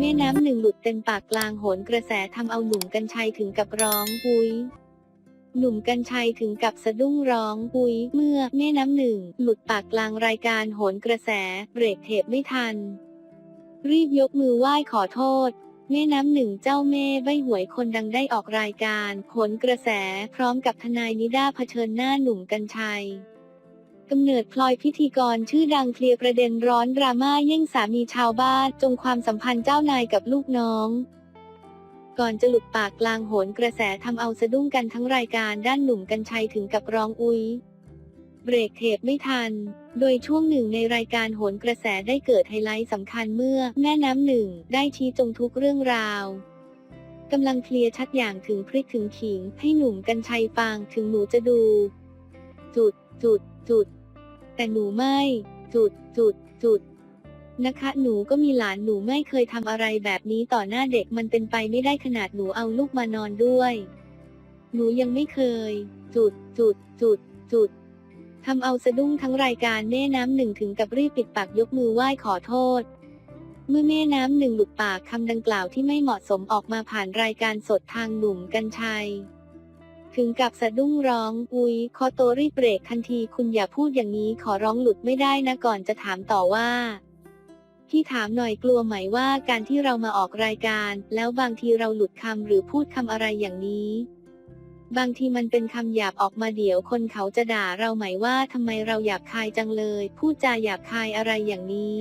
แม่น้ำหนึ่งหลุดเต็มปากกลางโหนกระแสทำเอาหนุ่มกัญชัยถึงกับร้องปุยหนุ่มกัญชัยถึงกับสะดุ้งร้องปุยเมื่อแม่น้ำหนึ่ง หลุดปากกลางรายการโหนกระแส เบรกเทปไม่ทัน รีบยกมือไหว้ขอโทษ แม่น้ำหนึ่งเจ้าแม่ใบหวยคนดังได้ออกรายการโหนกระแส พร้อมกับทนายนิด้าเผชิญหน้าหนุ่มกัญชัย กำเนิดพลอยพิธีกรชื่อดังเคลียร์ประเด็นร้อนดราม่าแย่งสามีชาวบ้านจงความสัมพันธ์เจ้านายกับลูกน้อง ก่อนจะหลุดปากกลางโหนกระแสทำเอาสะดุ้งกันทั้งรายการด้านหนุ่มกัญชัยถึงกับร้องอุ้ยเบรกเทปไม่ทัน โดยช่วงหนึ่งในรายการโหนกระแสได้เกิดไฮไลท์สำคัญเมื่อแม่น้ำหนึ่งได้ชี้จงทุกเรื่องราวกำลังเคลียร์ชัดอย่างถึงพริกถึงขิง ให้หนุ่มกัญชัยฟังถึงหนูจะดู จุดจุดจุด แต่หนูไม่ จุดจุดจุดนะคะ หนูก็มีหลานหนูไม่เคยทำอะไรแบบนี้ต่อหน้าเด็กมันเป็นไปไม่ได้ขนาดหนูเอาลูกมานอนด้วย หนูยังไม่เคย จุดจุดจุดจุดทำเอาสะดุ้งทั้งรายการแม่น้ำหนึ่งถึงกับรีบปิดปากยกมือไหว้ขอโทษ เมื่อแม่น้ำหนึ่งหลุดปากคำดังกล่าวที่ไม่เหมาะสมออกมาผ่านรายการสดทางหนุ่มกัญชัย ถึงกับสะดุ้งร้อง อุ๊ยขอโตวรีบเบรกทันทีคุณอย่าพูดอย่างนี้ขอร้องหลุดไม่ได้นะก่อนจะถามต่อว่าพี่ถามหน่อยกลัวไหมว่าการที่เรามาออกรายการ แล้วบางทีเราหลุดคำหรือพูดคำอะไรอย่างนี้ บางทีมันเป็นคำหยาบออกมาเดี๋ยวคนเขาจะด่าเราไหมว่าทำไมเราหยาบคายจังเลย พูดจาหยาบคายอะไรอย่างนี้